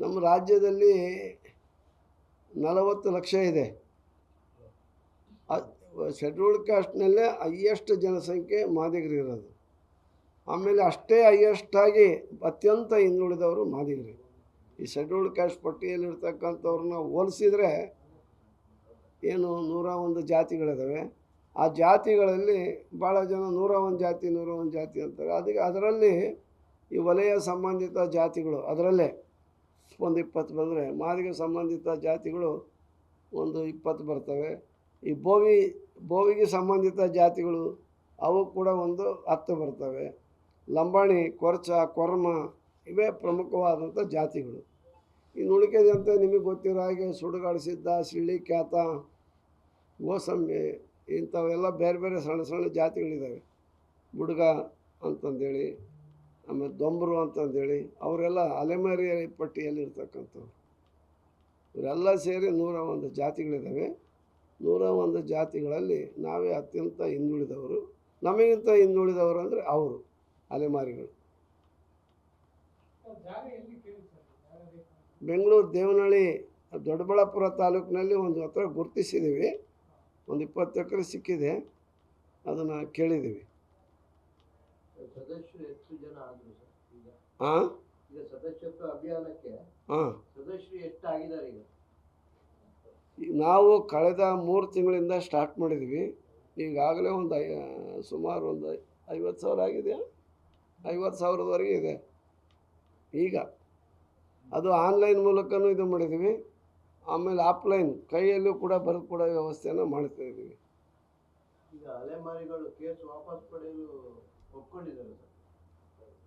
ನಮ್ಮ ರಾಜ್ಯದಲ್ಲಿ ನಲವತ್ತು ಲಕ್ಷ ಇದೆ. ಶೆಡ್ಯೂಲ್ಡ್ ಕಾಸ್ಟ್ನಲ್ಲೇ ಹೈಯೆಸ್ಟ್ ಜನಸಂಖ್ಯೆ ಮಾದಿಗರು ಇರೋದು. ಆಮೇಲೆ ಅಷ್ಟೇ ಹೈಯೆಸ್ಟಾಗಿ ಅತ್ಯಂತ ಹಿಂದುಳಿದವರು ಮಾದಿಗರು. ಈ ಶೆಡ್ಯೂಲ್ಡ್ ಕಾಸ್ಟ್ ಪಟ್ಟಿಯಲ್ಲಿರ್ತಕ್ಕಂಥವ್ರನ್ನ ಹೋಲಿಸಿದರೆ ಏನು ನೂರ ಒಂದು ಜಾತಿಗಳಿದ್ದಾವೆ ಆ ಜಾತಿಗಳಲ್ಲಿ ಭಾಳ ಜನ ನೂರ ಒಂದು ಜಾತಿ, ನೂರ ಒಂದು ಜಾತಿ ಅಂತಾರೆ. ಅದಕ್ಕೆ ಅದರಲ್ಲಿ ಈ ವಲಯ ಸಂಬಂಧಿತ ಜಾತಿಗಳು ಅದರಲ್ಲೇ ಒಂದು ಇಪ್ಪತ್ತು ಬಂದರೆ ಮಾದಿಗೆ ಸಂಬಂಧಿತ ಜಾತಿಗಳು ಒಂದು ಇಪ್ಪತ್ತು ಬರ್ತವೆ. ಈ ಬೋವಿ ಬೋವಿಗೆ ಸಂಬಂಧಿತ ಜಾತಿಗಳು ಅವು ಕೂಡ ಒಂದು ಹತ್ತು ಬರ್ತವೆ. ಲಂಬಾಣಿ, ಕೊರ್ಚ, ಕೊರ್ಮ ಇವೇ ಪ್ರಮುಖವಾದಂಥ ಜಾತಿಗಳು. ಇನ್ನು ಉಳಿಕೆದಂತೆ ನಿಮಗೆ ಗೊತ್ತಿರೋ ಹಾಗೆ ಸುಡುಗಾಡು ಸಿದ್ಧ ಸಿಳ್ಳಿ ಖ್ಯಾತ, ಗೋಸಂಬಿ ಇಂಥವೆಲ್ಲ ಬೇರೆ ಬೇರೆ ಸಣ್ಣ ಸಣ್ಣ ಜಾತಿಗಳಿದ್ದಾವೆ. ಬುಡ್ಗ ಅಂತಂದೇಳಿ ಆಮೇಲೆ ದೊಂಬರು ಅಂತಂದೇಳಿ, ಅವರೆಲ್ಲ ಅಲೆಮಾರಿ ಪಟ್ಟಿಯಲ್ಲಿ ಇರ್ತಕ್ಕಂಥವ್ರು ಇವರೆಲ್ಲ ಸೇರಿ ನೂರ ಒಂದು ಜಾತಿಗಳಿದ್ದಾವೆ ನೂರ ಒಂದು ಜಾತಿಗಳಲ್ಲಿ ನಾವೇ ಅತ್ಯಂತ ಹಿಂದುಳಿದವರು. ನಮಗಿಂತ ಹಿಂದುಳಿದವರು ಅಂದರೆ ಅವರು, ಅಲೆಮಾರಿಗಳು. ಬೆಂಗಳೂರು ದೇವನಹಳ್ಳಿ ದೊಡ್ಡಬಳ್ಳಾಪುರ ತಾಲೂಕಿನಲ್ಲಿ ಒಂದು ಹತ್ರ ಗುರುತಿಸಿದ್ದೀವಿ. ಒಂದು ಇಪ್ಪತ್ತು ಎಕರೆ ಸಿಕ್ಕಿದೆ. ಅದನ್ನು ಕೇಳಿದ್ದೀವಿ. ಸದಸ್ಯರು ಎಷ್ಟು ಜನ ಆದ್ರು ಸರ್ ಈಗ? ಹಾಂ ಈಗ ಸದಸ್ಯತ್ವ ಅಭಿಯಾನಕ್ಕೆ ಹಾಂ ಸದಸ್ಯರು ಆಗಿದ್ದಾರೆ ಈಗ? ನಾವು ಕಳೆದ ಮೂರು ತಿಂಗಳಿಂದ ಸ್ಟಾರ್ಟ್ ಮಾಡಿದ್ವಿ. ಈಗಾಗಲೇ ಒಂದು ಐ ಸುಮಾರು ಒಂದು ಐವತ್ತು ಸಾವಿರ ಆಗಿದೆ. ಐವತ್ತು ಸಾವಿರದವರೆಗೆ ಇದೆ. ಈಗ ಅದು ಆನ್ಲೈನ್ ಮೂಲಕನೂ ಇದು ಮಾಡಿದ್ದೀವಿ ಆಮೇಲೆ ಆಫ್ಲೈನ್ ಕೈಯಲ್ಲೂ ಕೂಡ ಬರೆದು ಕೂಡ ವ್ಯವಸ್ಥೆಯನ್ನು ಮಾಡ್ತಾ ಇದ್ದೀವಿ ಈಗ ಅಲೆಮಾರಿಗಳು ಕೇಸ್ ವಾಪಸ್ ಪಡೆಯಲು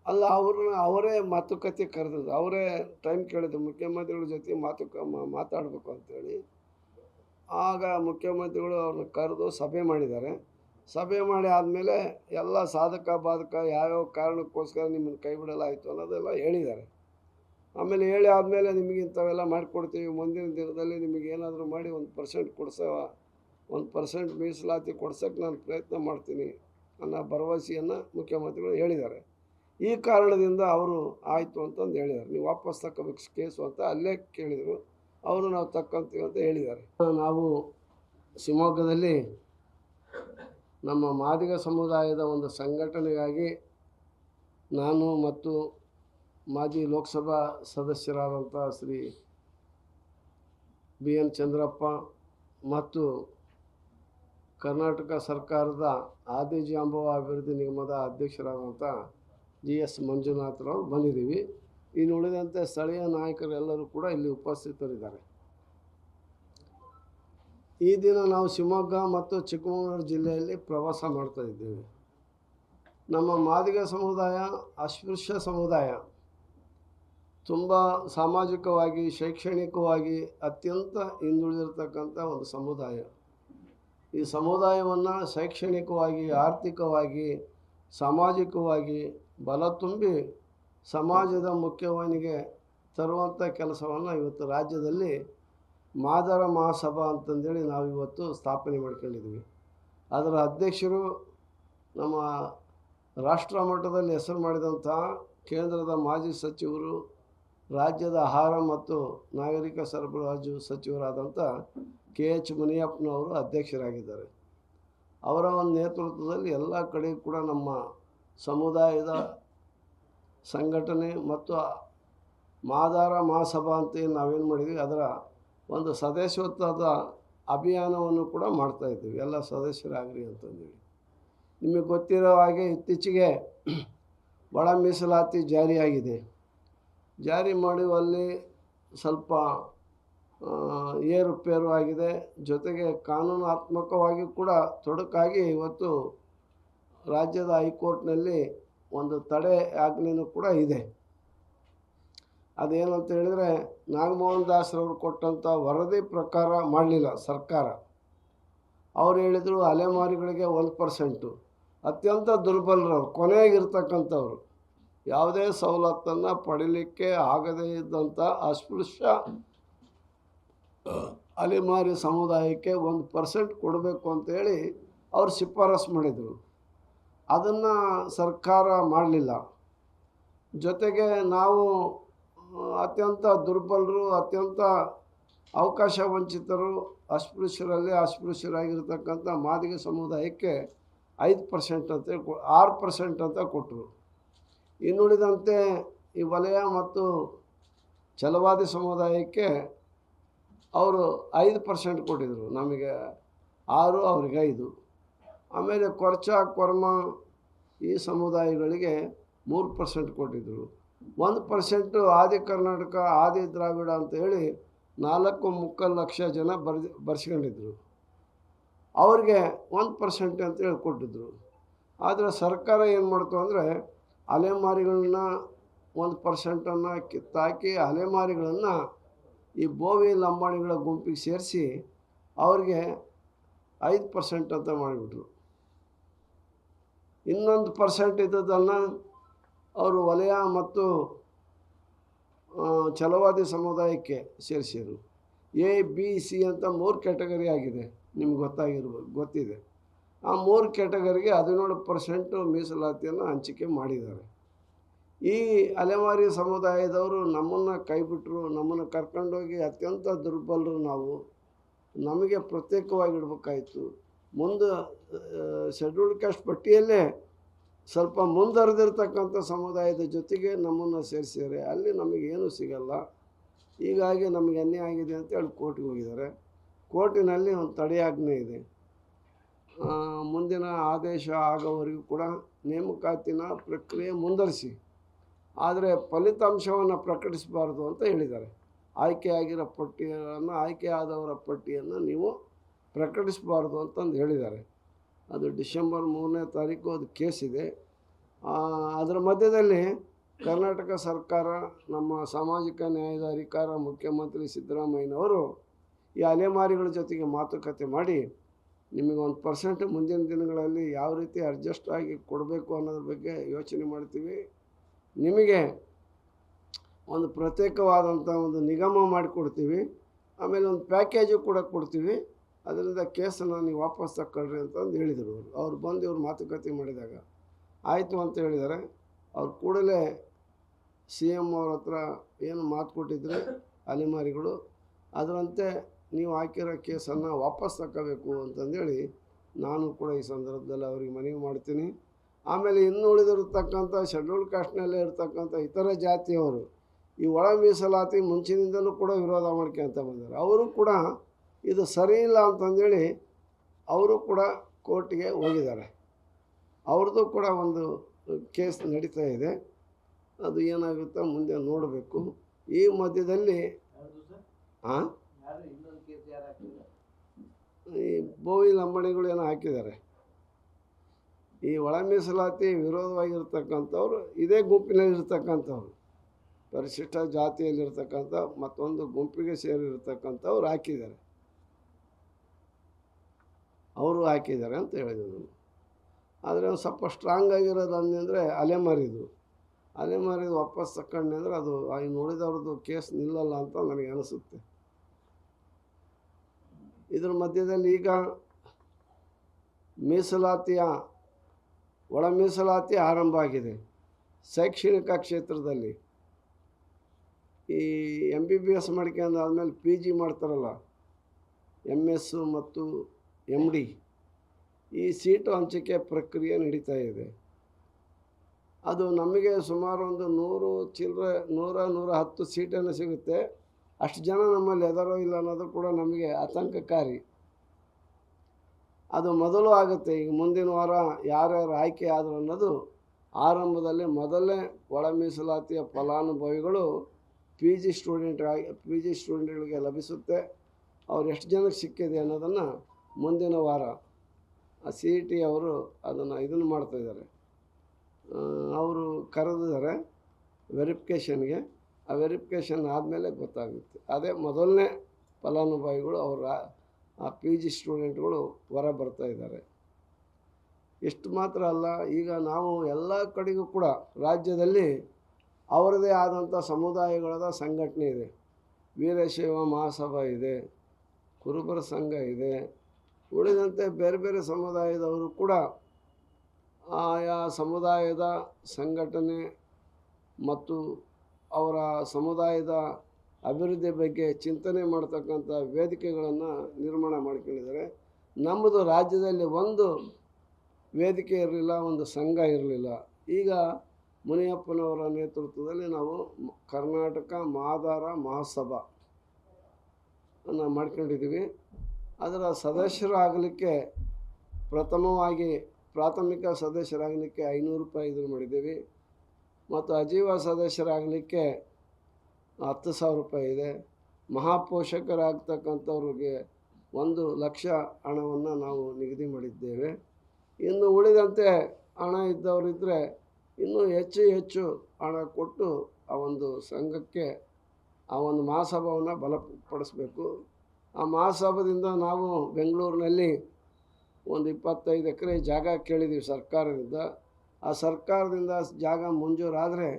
ಅಲ್ಲ ಅವ್ರನ್ನ ಅವರೇ ಮಾತುಕತೆ ಕರೆದಿದ್ದು. ಅವರೇ ಟೈಮ್ ಕೇಳಿದ್ರು ಮುಖ್ಯಮಂತ್ರಿಗಳ ಜೊತೆ ಮಾತುಕ ಮಾತಾಡಬೇಕು ಅಂತೇಳಿ. ಆಗ ಮುಖ್ಯಮಂತ್ರಿಗಳು ಅವ್ರನ್ನ ಕರೆದು ಸಭೆ ಮಾಡಿದ್ದಾರೆ. ಸಭೆ ಮಾಡಿ ಆದಮೇಲೆ ಎಲ್ಲ ಸಾಧಕ, ಬಾಧಕ ಯಾವ್ಯಾವ ಕಾರಣಕ್ಕೋಸ್ಕರ ನಿಮ್ಮನ್ನು ಕೈ ಬಿಡಲಾಯಿತು ಅನ್ನೋದೆಲ್ಲ ಹೇಳಿದ್ದಾರೆ. ಆಮೇಲೆ ಹೇಳಿ ಆದಮೇಲೆ ನಿಮಗೆ ಇಂಥವೆಲ್ಲ ಮಾಡಿಕೊಡ್ತೀವಿ. ಮುಂದಿನ ದಿನದಲ್ಲಿ ನಿಮಗೆ ಏನಾದರೂ ಮಾಡಿ ಒಂದು ಪರ್ಸೆಂಟ್ ಕೊಡ್ಸವ ಒಂದು ಪರ್ಸೆಂಟ್ ಮೀಸಲಾತಿ ಕೊಡ್ಸೋಕ್ಕೆ ನಾನು ಪ್ರಯತ್ನ ಮಾಡ್ತೀನಿ. ಅನ್ನೋ ಭರವಸೆಯನ್ನು ಮುಖ್ಯಮಂತ್ರಿಗಳು ಹೇಳಿದ್ದಾರೆ. ಈ ಕಾರಣದಿಂದ ಅವರು ಆಯಿತು ಅಂತಂದು ಹೇಳಿದ್ದಾರೆ. ನೀವು ವಾಪಸ್ ತಕ್ಕಬೇಕು ಕೇಸು ಅಂತ ಅಲ್ಲೇ ಕೇಳಿದರು. ಅವರು ನಾವು ತಕ್ಕಂತೀವಿ ಅಂತ ಹೇಳಿದ್ದಾರೆ. ನಾವು ಶಿವಮೊಗ್ಗದಲ್ಲಿ ನಮ್ಮ ಮಾದಿಗ ಸಮುದಾಯದ ಒಂದು ಸಂಘಟನೆಗಾಗಿ ನಾನು ಮತ್ತು ಮಾಜಿ ಲೋಕಸಭಾ ಸದಸ್ಯರಾದಂಥ ಶ್ರೀ ಬಿ ಎನ್ ಚಂದ್ರಪ್ಪ ಮತ್ತು ಕರ್ನಾಟಕ ಸರ್ಕಾರದ ಆದಿಜಾಂಬವ ಅಭಿವೃದ್ಧಿ ನಿಗಮದ ಅಧ್ಯಕ್ಷರಾದಂಥ ಜಿ ಎಸ್ ಮಂಜುನಾಥ್ರವರು ಬಂದಿದ್ದೀವಿ. ಇನ್ನು ಉಳಿದಂತೆ ಸ್ಥಳೀಯ ನಾಯಕರೆಲ್ಲರೂ ಕೂಡ ಇಲ್ಲಿ ಉಪಸ್ಥಿತರಿದ್ದಾರೆ. ಈ ದಿನ ನಾವು ಶಿವಮೊಗ್ಗ ಮತ್ತು ಚಿಕ್ಕಮಗಳೂರು ಜಿಲ್ಲೆಯಲ್ಲಿ ಪ್ರವಾಸ ಮಾಡ್ತಾ ಇದ್ದೇವೆ. ನಮ್ಮ ಮಾದಿಗ ಸಮುದಾಯ, ಅಸ್ಪೃಶ್ಯ ಸಮುದಾಯ ತುಂಬ ಸಾಮಾಜಿಕವಾಗಿ, ಶೈಕ್ಷಣಿಕವಾಗಿ ಅತ್ಯಂತ ಹಿಂದುಳಿದಿರ್ತಕ್ಕಂಥ ಒಂದು ಸಮುದಾಯ. ಈ ಸಮುದಾಯವನ್ನು ಶೈಕ್ಷಣಿಕವಾಗಿ, ಆರ್ಥಿಕವಾಗಿ, ಸಾಮಾಜಿಕವಾಗಿ ಬಲ ತುಂಬಿ ಸಮಾಜದ ಮುಖ್ಯವಾಹಿನಿಗೆ ತರುವಂಥ ಕೆಲಸವನ್ನು ಇವತ್ತು ರಾಜ್ಯದಲ್ಲಿ ಮಾದರ ಮಹಾಸಭಾ ಅಂತಂದೇಳಿ ನಾವು ಇವತ್ತು ಸ್ಥಾಪನೆ ಮಾಡ್ಕೊಂಡಿದ್ವಿ. ಅದರ ಅಧ್ಯಕ್ಷರು ನಮ್ಮ ರಾಷ್ಟ್ರ ಮಟ್ಟದಲ್ಲಿ ಹೆಸರು ಮಾಡಿದಂಥ ಕೇಂದ್ರದ ಮಾಜಿ ಸಚಿವರು ರಾಜ್ಯದ ಆಹಾರ ಮತ್ತು ನಾಗರಿಕ ಸರಬರಾಜು ಸಚಿವರಾದಂಥ ಕೆ ಎಚ್ ಮುನಿಯಪ್ಪನವರು ಅಧ್ಯಕ್ಷರಾಗಿದ್ದಾರೆ. ಅವರ ಒಂದು ನೇತೃತ್ವದಲ್ಲಿ ಎಲ್ಲ ಕಡೆ ಕೂಡ ನಮ್ಮ ಸಮುದಾಯದ ಸಂಘಟನೆ ಮತ್ತು ಮಾದಾರ ಮಹಾಸಭಾ ಅಂತ ಏನು ನಾವೇನು ಮಾಡಿದ್ವಿ, ಅದರ ಒಂದು ಸದಸ್ಯತ್ವದ ಅಭಿಯಾನವನ್ನು ಕೂಡ ಮಾಡ್ತಾಯಿದ್ದೀವಿ ಎಲ್ಲ ಸದಸ್ಯರಾಗಲಿ ಅಂತಂದೇಳಿ. ನಿಮಗೆ ಗೊತ್ತಿರೋ ಹಾಗೆ ಇತ್ತೀಚೆಗೆ ಒಳ ಮೀಸಲಾತಿ ಜಾರಿಯಾಗಿದೆ. ಜಾರಿ ಮಾಡುವಲ್ಲಿ ಸ್ವಲ್ಪ ಏರುಪೇರು ಆಗಿದೆ. ಜೊತೆಗೆ ಕಾನೂನಾತ್ಮಕವಾಗಿ ಕೂಡ ತೊಡಕಾಗಿ ಇವತ್ತು ರಾಜ್ಯದ ಹೈಕೋರ್ಟ್ನಲ್ಲಿ ಒಂದು ತಡೆ ಆಜ್ಞೆಯೂ ಕೂಡ ಇದೆ. ಅದೇನು ಅಂತ ಹೇಳಿದರೆ, ನಾಗಮೋಹನ್ ದಾಸ್ರವರು ಕೊಟ್ಟಂಥ ವರದಿ ಪ್ರಕಾರ ಮಾಡಲಿಲ್ಲ ಸರ್ಕಾರ. ಅವ್ರು ಹೇಳಿದರು ಅಲೆಮಾರಿಗಳಿಗೆ ಒಂದು ಪರ್ಸೆಂಟು. ಅತ್ಯಂತ ದುರ್ಬಲರವ್ರು ಕೊನೆಯಾಗಿರ್ತಕ್ಕಂಥವ್ರು. ಯಾವುದೇ ಸವಲತ್ತನ್ನು ಪಡೀಲಿಕ್ಕೆ ಆಗದೇ ಇದ್ದಂಥ ಅಸ್ಪೃಶ್ಯ ಅಲೆಮಾರಿ ಸಮುದಾಯಕ್ಕೆ ಒಂದು ಪರ್ಸೆಂಟ್ ಕೊಡಬೇಕು ಅಂತೇಳಿ ಅವರು ಶಿಫಾರಸು ಮಾಡಿದರು. ಅದನ್ನು ಸರ್ಕಾರ ಮಾಡಲಿಲ್ಲ. ಜೊತೆಗೆ ನಾವು, ಅತ್ಯಂತ ದುರ್ಬಲರು, ಅತ್ಯಂತ ಅವಕಾಶ ವಂಚಿತರು, ಅಸ್ಪೃಶ್ಯರಲ್ಲಿ ಅಸ್ಪೃಶ್ಯರಾಗಿರ್ತಕ್ಕಂಥ ಮಾದಿಗ ಸಮುದಾಯಕ್ಕೆ ಐದು ಪರ್ಸೆಂಟ್ ಅಂತ ಕೊ ಆರು ಪರ್ಸೆಂಟ್ ಅಂತ ಕೊಟ್ಟರು ಇನ್ನುಳಿದಂತೆ ಈ ವಲಯ ಮತ್ತು ಛಲವಾದಿ ಸಮುದಾಯಕ್ಕೆ ಅವರು ಐದು ಪರ್ಸೆಂಟ್ ಕೊಟ್ಟಿದ್ದರು ನಮಗೆ ಆರು, ಅವ್ರಿಗೆ ಐದು. ಆಮೇಲೆ ಕೊರ್ಚ, ಕೊರ್ಮ ಈ ಸಮುದಾಯಗಳಿಗೆ ಮೂರು ಪರ್ಸೆಂಟ್ ಕೊಟ್ಟಿದ್ದರು ಒಂದು ಪರ್ಸೆಂಟು ಆದಿ ಕರ್ನಾಟಕ, ಆದಿ ದ್ರಾವಿಡ ಅಂತ ಹೇಳಿ ನಾಲ್ಕು ಮುಕ್ಕಾಲು ಲಕ್ಷ ಜನ ಬರ್ದು, ಬರ್ಸ್ಕೊಂಡಿದ್ರು. ಅವ್ರಿಗೆ ಒಂದು ಪರ್ಸೆಂಟ್ ಅಂತ ಹೇಳಿ ಕೊಟ್ಟಿದ್ರು. ಆದರೆ ಸರ್ಕಾರ ಏನು ಮಾಡ್ತು ಅಂದರೆ ಅಲೆಮಾರಿಗಳನ್ನ ಒಂದು ಪರ್ಸೆಂಟನ್ನು ಕಿತ್ತಾಕಿ ಅಲೆಮಾರಿಗಳನ್ನು ಈ ಬೋವಿ ಲಂಬಾಣಿಗಳ ಗುಂಪಿಗೆ ಸೇರಿಸಿ ಅವ್ರಿಗೆ ಐದು ಪರ್ಸೆಂಟ್ ಅಂತ ಮಾಡಿಬಿಟ್ರು. ಇನ್ನೊಂದು ಪರ್ಸೆಂಟ್ ಇದ್ದದನ್ನು ಅವರು ವಲಯ ಮತ್ತು ಛಲವಾದಿ ಸಮುದಾಯಕ್ಕೆ ಸೇರಿಸಿದರು. ಎ, ಬಿ, ಸಿ ಅಂತ ಮೂರು ಕ್ಯಾಟಗರಿ ಆಗಿದೆ. ನಿಮ್ಗೆ ಗೊತ್ತಾಗಿರ್ಬೋದು ಗೊತ್ತಿದೆ. ಆ ಮೂರು ಕ್ಯಾಟಗರಿಗೆ ಹದಿನೇಳು ಪರ್ಸೆಂಟು ಮೀಸಲಾತಿಯನ್ನು ಹಂಚಿಕೆ ಮಾಡಿದ್ದಾರೆ. ಈ ಅಲೆಮಾರಿ ಸಮುದಾಯದವರು ನಮ್ಮನ್ನು ಕೈಬಿಟ್ಟರು ನಮ್ಮನ್ನು ಕರ್ಕೊಂಡೋಗಿ ಅತ್ಯಂತ ದುರ್ಬಲರು ನಾವು. ನಮಗೆ ಪ್ರತ್ಯೇಕವಾಗಿಡಬೇಕಾಯಿತು. ಮುಂದೆ ಶೆಡ್ಯೂಲ್ಡ್ ಕಾಸ್ಟ್ ಪಟ್ಟಿಯಲ್ಲೇ ಸ್ವಲ್ಪ ಮುಂದರೆದಿರ್ತಕ್ಕಂಥ ಸಮುದಾಯದ ಜೊತೆಗೆ ನಮ್ಮನ್ನು ಸೇರಿಸಿದರೆ ಅಲ್ಲಿ ನಮಗೇನು ಸಿಗಲ್ಲ. ಹೀಗಾಗಿ ನಮಗೆ ಅನ್ಯಾಯ ಆಗಿದೆ ಅಂತ ಹೇಳಿ ಕೋರ್ಟಿಗೆ ಹೋಗಿದ್ದಾರೆ. ಕೋರ್ಟಿನಲ್ಲಿ ಒಂದು ತಡೆಯಾಜ್ಞೆ ಇದೆ. ಮುಂದಿನ ಆದೇಶ ಆಗೋವರೆಗೂ ಕೂಡ ನೇಮಕಾತಿನ ಪ್ರಕ್ರಿಯೆ ಮುಂದುವರಿಸಿ. ಆದರೆ ಫಲಿತಾಂಶವನ್ನು ಪ್ರಕಟಿಸಬಾರ್ದು ಅಂತ ಹೇಳಿದ್ದಾರೆ. ಆಯ್ಕೆಯಾಗಿರೋ ಪಟ್ಟಿಯನ್ನು ಆಯ್ಕೆಯಾದವರ ಪಟ್ಟಿಯನ್ನು ನೀವು ಪ್ರಕಟಿಸಬಾರ್ದು ಅಂತಂದು ಹೇಳಿದ್ದಾರೆ. ಅದು ಡಿಸೆಂಬರ್ ಮೂರನೇ ತಾರೀಕು ಅದು ಕೇಸ್ ಆ, ಅದರ ಮಧ್ಯದಲ್ಲಿ ಕರ್ನಾಟಕ ಸರ್ಕಾರ ನಮ್ಮ ಸಾಮಾಜಿಕ ನ್ಯಾಯದ ಅಧಿಕಾರ ಮುಖ್ಯಮಂತ್ರಿ ಸಿದ್ದರಾಮಯ್ಯನವರು ಈ ಅಲೆಮಾರಿಗಳ ಜೊತೆಗೆ ಮಾತುಕತೆ ಮಾಡಿ ನಿಮಗೆ ಒಂದು ಪರ್ಸೆಂಟ್ ಮುಂದಿನ ದಿನಗಳಲ್ಲಿ ಯಾವ ರೀತಿ ಅಡ್ಜಸ್ಟ್ ಆಗಿ ಕೊಡಬೇಕು ಅನ್ನೋದ್ರ ಬಗ್ಗೆ ಯೋಚನೆ ಮಾಡ್ತೀವಿ. ನಿಮಗೆ ಒಂದು ಪ್ರತ್ಯೇಕವಾದಂಥ ಒಂದು ನಿಗಮ ಮಾಡಿಕೊಡ್ತೀವಿ. ಆಮೇಲೆ ಒಂದು ಪ್ಯಾಕೇಜು ಕೂಡ ಕೊಡ್ತೀವಿ. ಅದರಿಂದ ಕೇಸನ್ನು ನೀವು ವಾಪಸ್ ತಗೊಳ್ರಿ ಅಂತಂದು ಹೇಳಿದರು ಅವರು. ಅವ್ರು ಬಂದು ಇವ್ರು ಮಾತುಕತೆ ಮಾಡಿದಾಗ ಆಯಿತು ಅಂತ ಹೇಳಿದ್ದಾರೆ. ಅವ್ರು ಕೂಡಲೇ ಸಿ ಎಂ ಅವ್ರ ಹತ್ರ ಏನು ಮಾತು ಕೊಟ್ಟಿದ್ರೆ ಅಲೆಮಾರಿಗಳು. ಅದರಂತೆ ನೀವು ಹಾಕಿರೋ ಕೇಸನ್ನು ವಾಪಸ್ ತಗೋಬೇಕು ಅಂತಂದೇಳಿ ನಾನು ಕೂಡ ಈ ಸಂದರ್ಭದಲ್ಲಿ ಅವ್ರಿಗೆ ಮನವಿ ಮಾಡ್ತೀನಿ. ಆಮೇಲೆ ಇನ್ನು ಉಳಿದಿರತಕ್ಕಂಥ ಶೆಡ್ಯೂಲ್ಡ್ ಕಾಸ್ಟ್ನಲ್ಲೇ ಇರ್ತಕ್ಕಂಥ ಇತರ ಜಾತಿಯವರು ಈ ಒಳ ಮೀಸಲಾತಿ ಮುಂಚಿನಿಂದಲೂ ಕೂಡ ವಿರೋಧ ಮಾಡ್ಕೊಂತ ಬಂದರು. ಅವರು ಕೂಡ ಇದು ಸರಿ ಇಲ್ಲ ಅಂತಂದೇಳಿ ಅವರು ಕೂಡ ಕೋರ್ಟಿಗೆ ಹೋಗಿದ್ದಾರೆ. ಅವ್ರದ್ದು ಕೂಡ ಒಂದು ಕೇಸ್ ನಡೀತಾ ಇದೆ. ಅದು ಏನಾಗುತ್ತೋ ಮುಂದೆ ನೋಡಬೇಕು. ಈ ಮಧ್ಯದಲ್ಲಿ ಹಾಂ ಈ ಬೋವಿ ಲಂಬಣಿಗಳು ಏನೋ ಹಾಕಿದ್ದಾರೆ. ಈ ಒಳ ಮೀಸಲಾತಿ ವಿರೋಧವಾಗಿರ್ತಕ್ಕಂಥವ್ರು, ಇದೇ ಗುಂಪಿನಲ್ಲಿರ್ತಕ್ಕಂಥವ್ರು, ಪರಿಶಿಷ್ಟ ಜಾತಿಯಲ್ಲಿರ್ತಕ್ಕಂಥ ಮತ್ತೊಂದು ಗುಂಪಿಗೆ ಸೇರಿರ್ತಕ್ಕಂಥವ್ರು ಹಾಕಿದ್ದಾರೆ. ಅವರು ಹಾಕಿದ್ದಾರೆ ಅಂತ ಹೇಳಿದರು ಆದರೆ ಒಂದು ಸ್ವಲ್ಪ ಸ್ಟ್ರಾಂಗ್ ಆಗಿರೋದು ಅಂದರೆ ಅಲೆಮಾರಿದು. ಅಲೆಮಾರಿದು ವಾಪಸ್ ತಗೊಂಡೆ ಅಂದರೆ ಅದು ಇನ್ನು ಉಳಿದವ್ರದ್ದು ಕೇಸ್ ನಿಲ್ಲಲ್ಲ ಅಂತ ನನಗೆ ಅನಿಸುತ್ತೆ. ಇದ್ರ ಮಧ್ಯದಲ್ಲಿ ಈಗ ಮೀಸಲಾತಿಯ, ಒಳ ಮೀಸಲಾತಿ ಆರಂಭ ಆಗಿದೆ. ಶೈಕ್ಷಣಿಕ ಕ್ಷೇತ್ರದಲ್ಲಿ. ಈ ಎಂ ಬಿ ಬಿ ಎಸ್ ಮಾಡ್ಕೊಂಡು ಆದಮೇಲೆ ಪಿ ಜಿ ಮಾಡ್ತಾರಲ್ಲ ಎಂ ಎಸ್ಸು ಮತ್ತು ಎಂ ಡಿ ಈ ಸೀಟು ಹಂಚಿಕೆ ಪ್ರಕ್ರಿಯೆ ನಡೀತಾ ಇದೆ. ಅದು ನಮಗೆ ಸುಮಾರು ಒಂದು ನೂರು ಚಿಲ್ಲರೆ ನೂರ ನೂರ ಹತ್ತು ಸೀಟನ್ನು ಸಿಗುತ್ತೆ. ಅಷ್ಟು ಜನ ನಮ್ಮಲ್ಲಿ ಎದರೋ ಇಲ್ಲ ಅನ್ನೋದು ಕೂಡ ನಮಗೆ ಆತಂಕಕಾರಿ. ಅದು ಮೊದಲು ಆಗುತ್ತೆ, ಈಗ ಮುಂದಿನ ವಾರ ಯಾರ್ಯಾರು ಆಯ್ಕೆ ಆದರು ಅನ್ನೋದು ಆರಂಭದಲ್ಲಿ ಮೊದಲೇ ಒಳ ಮೀಸಲಾತಿಯ ಫಲಾನುಭವಿಗಳು P G student P G ಸ್ಟೂಡೆಂಟ್ಗಳಿಗೆ ಲಭಿಸುತ್ತೆ. ಅವ್ರು ಎಷ್ಟು ಜನಕ್ಕೆ ಸಿಕ್ಕಿದೆ ಅನ್ನೋದನ್ನು ಮುಂದಿನ ವಾರ ಸಿ ಇ ಟಿ ಅವರು ಅದನ್ನು ಇದನ್ನು ಮಾಡ್ತಾಯಿದ್ದಾರೆ ಅವರು ಕರೆದಿದ್ದಾರೆ ವೆರಿಫಿಕೇಷನ್ಗೆ ಆ ವೆರಿಫಿಕೇಷನ್ ಆದಮೇಲೆ ಗೊತ್ತಾಗುತ್ತೆ. ಅದೇ ಮೊದಲನೇ ಫಲಾನುಭವಿಗಳು ಅವರ, ಆ ಪಿ ಜಿ ಸ್ಟೂಡೆಂಟ್ಗಳು ಹೊರ ಬರ್ತಾ ಇದ್ದಾರೆ. ಇಷ್ಟು ಮಾತ್ರ ಅಲ್ಲ, ಈಗ ನಾವು ಎಲ್ಲ ಕಡೆಗೂ ಕೂಡ ರಾಜ್ಯದಲ್ಲಿ ಅವರದೇ ಆದಂಥ ಸಮುದಾಯಗಳದ ಸಂಘಟನೆ ಇದೆ. ವೀರಶೈವ ಮಹಾಸಭಾ ಇದೆ, ಕುರುಬರ ಸಂಘ ಇದೆ, ಉಳಿದಂತೆ ಬೇರೆ ಬೇರೆ ಸಮುದಾಯದವರು ಕೂಡ ಆಯಾ ಸಮುದಾಯದ ಸಂಘಟನೆ ಮತ್ತು ಅವರ ಸಮುದಾಯದ ಅಭಿವೃದ್ಧಿ ಬಗ್ಗೆ ಚಿಂತನೆ ಮಾಡ್ತಕ್ಕಂಥ ವೇದಿಕೆಗಳನ್ನು ನಿರ್ಮಾಣ ಮಾಡ್ಕೊಂಡಿದ್ದಾರೆ. ನಮ್ಮದು ರಾಜ್ಯದಲ್ಲಿ ಒಂದು ವೇದಿಕೆ ಇರಲಿಲ್ಲ, ಒಂದು ಸಂಘ ಇರಲಿಲ್ಲ. ಈಗ ಮುನಿಯಪ್ಪನವರ ನೇತೃತ್ವದಲ್ಲಿ ನಾವು ಕರ್ನಾಟಕ ಮಾದಾರ ಮಹಾಸಭಾ ಮಾಡ್ಕೊಂಡಿದ್ದೀವಿ. ಅದರ ಸದಸ್ಯರಾಗಲಿಕ್ಕೆ ಪ್ರಥಮವಾಗಿ ಪ್ರಾಥಮಿಕ ಸದಸ್ಯರಾಗಲಿಕ್ಕೆ ಐನೂರು ರೂಪಾಯಿ ಇದನ್ನು ಮಾಡಿದ್ದೀವಿ. ಮತ್ತು ಅಜೀವ ಸದಸ್ಯರಾಗಲಿಕ್ಕೆ ಹತ್ತು ಸಾವಿರ ರೂಪಾಯಿ ಇದೆ. ಮಹಾಪೋಷಕರಾಗ್ತಕ್ಕಂಥವ್ರಿಗೆ ಒಂದು ಲಕ್ಷ ಹಣವನ್ನು ನಾವು ನಿಗದಿ ಮಾಡಿದ್ದೇವೆ. ಇನ್ನು ಉಳಿದಂತೆ ಹಣ ಇದ್ದವರಿದ್ದರೆ ಇನ್ನೂ ಹೆಚ್ಚು ಹೆಚ್ಚು ಹಣ ಕೊಟ್ಟು ಆ ಒಂದು ಸಂಘಕ್ಕೆ ಆ ಒಂದು ಮಹಾಸಭಾವನ್ನು ಬಲಪಡಿಸಬೇಕು. ಆ ಮಹಾಸಭಾದಿಂದ ನಾವು ಬೆಂಗಳೂರಿನಲ್ಲಿ ಒಂದು ಇಪ್ಪತ್ತೈದು ಎಕರೆ ಜಾಗ ಕೇಳಿದ್ದೀವಿ ಸರ್ಕಾರದಿಂದ. ಆ ಸರ್ಕಾರದಿಂದ ಜಾಗ ಮಂಜೂರಾದರೆ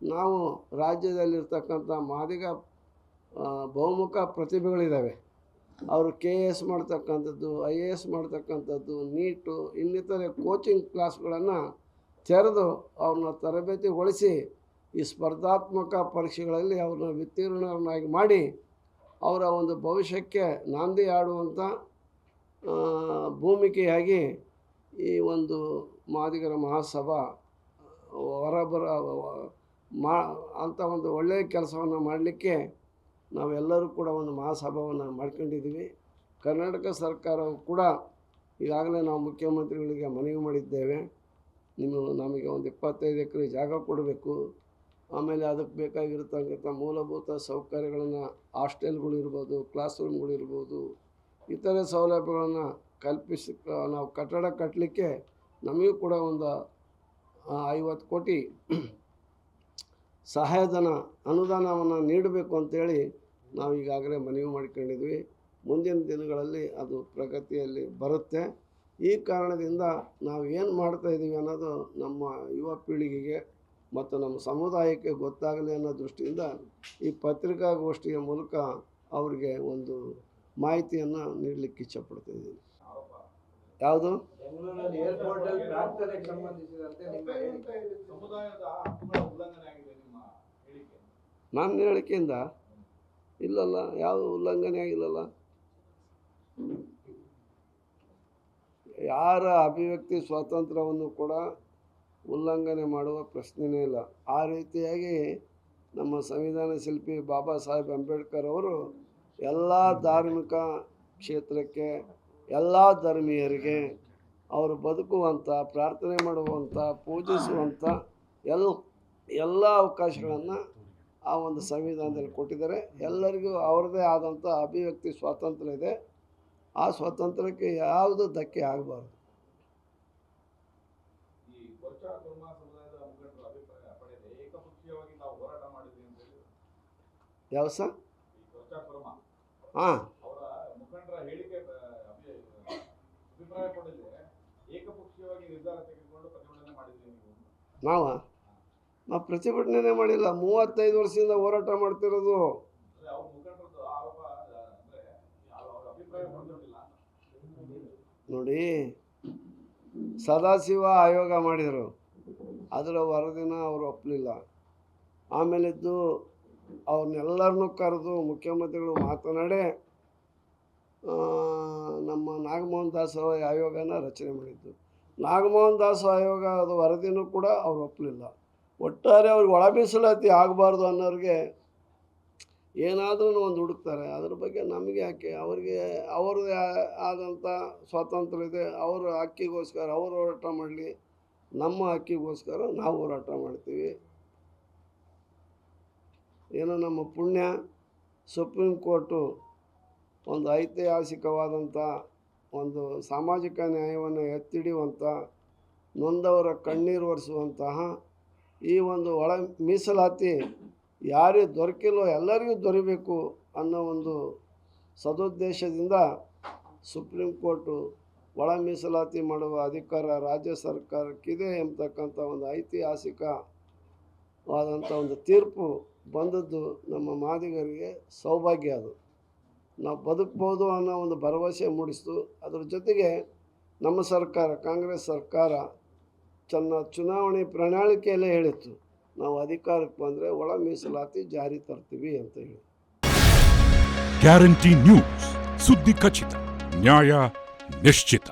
ನಾವು ರಾಜ್ಯದಲ್ಲಿರ್ತಕ್ಕಂಥ ಮಾದಿಗ ಬಹುಮುಖ ಪ್ರತಿಭೆಗಳಿದ್ದಾವೆ. ಅವರು ಕೆ ಎ ಎಸ್ ಮಾಡ್ತಕ್ಕಂಥದ್ದು, ಐ ಎ ಎಸ್ ಮಾಡ್ತಕ್ಕಂಥದ್ದು, ನೀಟು, ಇನ್ನಿತರೆ ಕೋಚಿಂಗ್ ಕ್ಲಾಸ್ಗಳನ್ನು ತೆರೆದು ಅವ್ರನ್ನ ತರಬೇತಿಗೊಳಿಸಿ ಈ ಸ್ಪರ್ಧಾತ್ಮಕ ಪರೀಕ್ಷೆಗಳಲ್ಲಿ ಅವ್ರನ್ನ ವಿತ್ತೀರ್ಣರನ್ನಾಗಿ ಮಾಡಿ ಅವರ ಒಂದು ಭವಿಷ್ಯಕ್ಕೆ ನಾಂದಿ ಆಡುವಂಥ ಭೂಮಿಕೆಯಾಗಿ ಈ ಒಂದು ಮಾದಿಗರ ಮಹಾಸಭಾ ಹೊರಬರ ಮಾ ಅಂಥ ಒಂದು ಒಳ್ಳೆಯ ಕೆಲಸವನ್ನು ಮಾಡಲಿಕ್ಕೆ ನಾವೆಲ್ಲರೂ ಕೂಡ ಒಂದು ಮಹಾಸಭಾವನ್ನು ಮಾಡ್ಕೊಂಡಿದ್ದೀವಿ. ಕರ್ನಾಟಕ ಸರ್ಕಾರವು ಕೂಡ ಈಗಾಗಲೇ ನಾವು ಮುಖ್ಯಮಂತ್ರಿಗಳಿಗೆ ಮನವಿ ಮಾಡಿದ್ದೇವೆ. ನಿಮ್ಮ ನಮಗೆ ಒಂದು ಇಪ್ಪತ್ತೈದು ಎಕರೆ ಜಾಗ ಕೊಡಬೇಕು. ಆಮೇಲೆ ಅದಕ್ಕೆ ಬೇಕಾಗಿರ್ತಕ್ಕಂಥ ಮೂಲಭೂತ ಸೌಕರ್ಯಗಳನ್ನು ಹಾಸ್ಟೆಲ್ಗಳು ಇರ್ಬೋದು, ಕ್ಲಾಸ್ ರೂಮ್ಗಳು ಇರ್ಬೋದು, ಇತರೆ ಸೌಲಭ್ಯಗಳನ್ನು ಕಲ್ಪಿಸಿ ನಾವು ಕಟ್ಟಡ ಕಟ್ಟಲಿಕ್ಕೆ ನಮಗೂ ಕೂಡ ಒಂದು ಐವತ್ತು ಕೋಟಿ ಸಹಾಯಧನ, ಅನುದಾನವನ್ನು ನೀಡಬೇಕು ಅಂತೇಳಿ ನಾವು ಈಗಾಗಲೇ ಮನವಿ ಮಾಡಿಕೊಂಡಿದ್ವಿ. ಮುಂದಿನ ದಿನಗಳಲ್ಲಿ ಅದು ಪ್ರಗತಿಯಲ್ಲಿ ಬರುತ್ತೆ. ಈ ಕಾರಣದಿಂದ ನಾವು ಏನು ಮಾಡ್ತಾ ಇದ್ದೀವಿ ಅನ್ನೋದು ನಮ್ಮ ಯುವ ಪೀಳಿಗೆಗೆ ಮತ್ತು ನಮ್ಮ ಸಮುದಾಯಕ್ಕೆ ಗೊತ್ತಾಗಲಿ ಅನ್ನೋ ದೃಷ್ಟಿಯಿಂದ ಈ ಪತ್ರಿಕಾಗೋಷ್ಠಿಯ ಮೂಲಕ ಅವರಿಗೆ ಒಂದು ಮಾಹಿತಿಯನ್ನು ನೀಡಲಿಕ್ಕೆ ಇಚ್ಛಪಡ್ತಾ ಇದ್ದೀನಿ ಯಾವುದು? ಬೆಂಗಳೂರಲ್ಲಿ ಏರ್ಪೋರ್ಟ್ ಅಲ್ಲಿ ಪ್ರಾರ್ಥನೆಗೆ ಸಂಬಂಧಿಸಿದಂತೆ ನಿಮ್ಮ ಹೇಳಿಕೆ. ಸಮುದಾಯದ ಹಕ್ಕುಗಳ ಉಲ್ಲಂಘನೆ ನಿಮ್ಮ ಹೇಳಿಕೆ. ನನ್ನ ಹೇಳಿಕೆಯಿಂದ? ಇಲ್ಲಲ್ಲ ಯಾವ ಉಲ್ಲಂಘನೆ ಆಗಿಲ್ಲಲ್ಲ. ಯಾರ ಅಭಿವ್ಯಕ್ತಿ ಸ್ವಾತಂತ್ರ್ಯವನ್ನು ಕೂಡ ಉಲ್ಲಂಘನೆ ಮಾಡುವ ಪ್ರಶ್ನೆಯೇ ಇಲ್ಲ. ಆ ರೀತಿಯಾಗಿ ನಮ್ಮ ಸಂವಿಧಾನ ಶಿಲ್ಪಿ ಬಾಬಾ ಸಾಹೇಬ್ ಅಂಬೇಡ್ಕರ್ ಅವರು ಎಲ್ಲ ಧಾರ್ಮಿಕ ಕ್ಷೇತ್ರಕ್ಕೆ ಎಲ್ಲ ಧರ್ಮೀಯರಿಗೆ ಅವರು ಬದುಕುವಂಥ ಪ್ರಾರ್ಥನೆ ಮಾಡುವಂಥ ಪೂಜಿಸುವಂಥ ಎಲ್ಲ ಎಲ್ಲ ಅವಕಾಶಗಳನ್ನು ಆ ಒಂದು ಸಂವಿಧಾನದಲ್ಲಿ ಕೊಟ್ಟಿದ್ದಾರೆ. ಎಲ್ಲರಿಗೂ ಅವರದೇ ಆದಂಥ ಅಭಿವ್ಯಕ್ತಿ ಸ್ವಾತಂತ್ರ್ಯ ಇದೆ. ಆ ಸ್ವಾತಂತ್ರ್ಯಕ್ಕೆ ಯಾವುದು ಧಕ್ಕೆ ಆಗಬಾರ್ದು. ಯಾವ ಸರ್? ಕುರ್ಮಾ. ನೀವು? ನಾವ? ಪ್ರತಿಭಟನೆ ಮಾಡಿಲ್ಲ. ಮೂವತ್ತೈದು ವರ್ಷದಿಂದ ಹೋರಾಟ ಮಾಡ್ತಿರೋದು. ನೋಡಿ ಸದಾಶಿವ ಆಯೋಗ ಮಾಡಿದರು. ಅದರ ವರದಿನ ಅವರು ಒಪ್ಪಲಿಲ್ಲ ಆಮೇಲಿದ್ದು ಅವ್ರನ್ನೆಲ್ಲರನ್ನೂ ಕರೆದು ಮುಖ್ಯಮಂತ್ರಿಗಳು ಮಾತನಾಡಿ ನಮ್ಮ ನಾಗಮೋಹನ್ ದಾಸ್ ಆಯೋಗನ ರಚನೆ ಮಾಡಿದ್ದು. ನಾಗಮೋಹನ್ ದಾಸ್ ಆಯೋಗ ಅದು ವರದಿನೂ ಕೂಡ ಅವ್ರು ಒಪ್ಪಲಿಲ್ಲ ಒಟ್ಟಾರೆ ಅವ್ರಿಗೆ ಒಳ ಮೀಸಲಾತಿ ಆಗಬಾರ್ದು ಅನ್ನೋರಿಗೆ ಏನಾದರೂ ಒಂದು ಹುಡುಕ್ತಾರೆ. ಅದ್ರ ಬಗ್ಗೆ ನಮಗೆ ಯಾಕೆ? ಅವ್ರಿಗೆ, ಅವ್ರದ್ದೇ ಆದಂಥ ಸ್ವಾತಂತ್ರ್ಯ ಇದೆ. ಅವರ ಹಕ್ಕಿಗೋಸ್ಕರ ಅವರು ಹೋರಾಟ ಮಾಡಲಿ. ನಮ್ಮ ಹಕ್ಕಿಗೋಸ್ಕರ ನಾವು ಹೋರಾಟ ಮಾಡ್ತೀವಿ. ಏನೋ ನಮ್ಮ ಪುಣ್ಯ ಸುಪ್ರೀಂ ಕೋರ್ಟು ಒಂದು ಐತಿಹಾಸಿಕವಾದಂಥ ಒಂದು ಸಾಮಾಜಿಕ ನ್ಯಾಯವನ್ನು ಎತ್ತಿಡಿಯುವಂಥ, ನೊಂದವರ ಕಣ್ಣೀರು ಒರೆಸುವಂತಹ ಈ ಒಂದು ಒಳ ಮೀಸಲಾತಿ ಯಾರಿಗೆ ದೊರಕಿಲ್ಲೋ ಎಲ್ಲರಿಗೂ ದೊರಿಬೇಕು ಅನ್ನೋ ಒಂದು ಸದುದ್ದೇಶದಿಂದ ಸುಪ್ರೀಂ ಕೋರ್ಟು ಒಳ ಮೀಸಲಾತಿ ಮಾಡುವ ಅಧಿಕಾರ ರಾಜ್ಯ ಸರ್ಕಾರಕ್ಕಿದೆ ಎಂಬತಕ್ಕಂಥ ಒಂದು ಐತಿಹಾಸಿಕವಾದಂಥ ಒಂದು ತೀರ್ಪು ಬಂದದ್ದು ನಮ್ಮ ಮಾದಿಗರಿಗೆ ಸೌಭಾಗ್ಯ ಅದು. ನಾವು ಬದುಕ್ಬೋದು ಅನ್ನೋ ಒಂದು ಭರವಸೆ ಮೂಡಿಸ್ತು ಅದರ ಜೊತೆಗೆ ನಮ್ಮ ಸರ್ಕಾರ, ಕಾಂಗ್ರೆಸ್ ಸರ್ಕಾರ ತನ್ನ ಚುನಾವಣೆ ಪ್ರಣಾಳಿಕೆಯಲ್ಲೇ ಹೇಳಿತ್ತು, ನಾವು ಅಧಿಕಾರಕ್ಕೆ ಬಂದರೆ ಒಳ ಮೀಸಲಾತಿ ಜಾರಿ ತರ್ತೀವಿ ಅಂತ ಹೇಳಿ ಗ್ಯಾರಂಟಿ ನ್ಯೂಸ್, ಸುದ್ದಿ ಖಚಿತ, ನ್ಯಾಯ ನಿಶ್ಚಿತ.